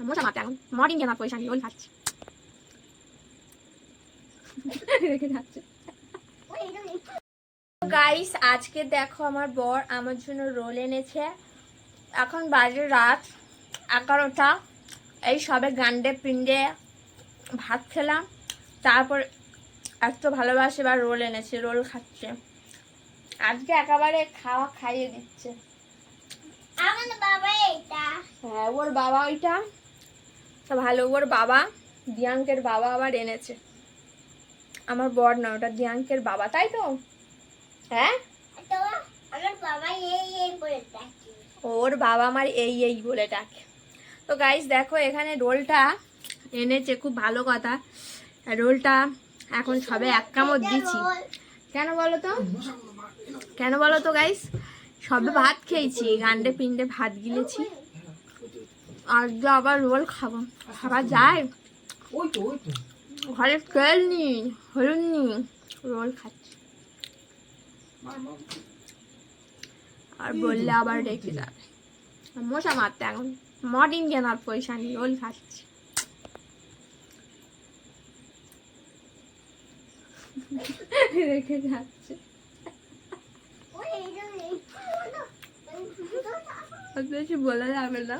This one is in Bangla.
মশা মারতে এখন মর্নিং কেনার পয়সা নিয়ে রোল খাচ্ছি রেখে যাচ্ছে গাইস আজকে দেখো আমার বর আমার জন্য রোল এনেছে। এখন বাজে রাত এগারোটা। এই সবে গান্ডে পিন্ডে ভাত খেলাম। তারপর এত ভালোবাসে বা রোল এনেছে রোল খাচ্ছে। আজকে একেবারে খাওয়া খাইয়ে দিচ্ছে। আমার বাবা এটা। হ্যাঁ ওর বাবা ওইটা। ভালো ওর বাবা দিয়াঙ্কের বাবা আবার এনেছে। আমার বর না ওটা দিয়াঙ্কের বাবা তাই তো? হ্যাঁ? ওর বাবা আমার এই এই বলে ডাকে। তো গাইস দেখো এখানে রোলটা এনেছে খুব ভালো কথা। রোলটা এখন সবে এক কামড় দিচ্ছি। কেন বলো তো? কেন বলো তো গাইস সবে ভাত খেয়েছি গান্ডে পিন্ডে ভাত গিলেছি। যে আবার রোল খাব খাওয়া যায় ঘরে তেল নি হলুদ নি রোল খাচ্ছি আর বললে আবার রেখে যাবে মশা মারতে এখন মর্নিং কেনার পয়সা নেই রোল খাচ্ছি রেখে যাচ্ছে বলা যাবে না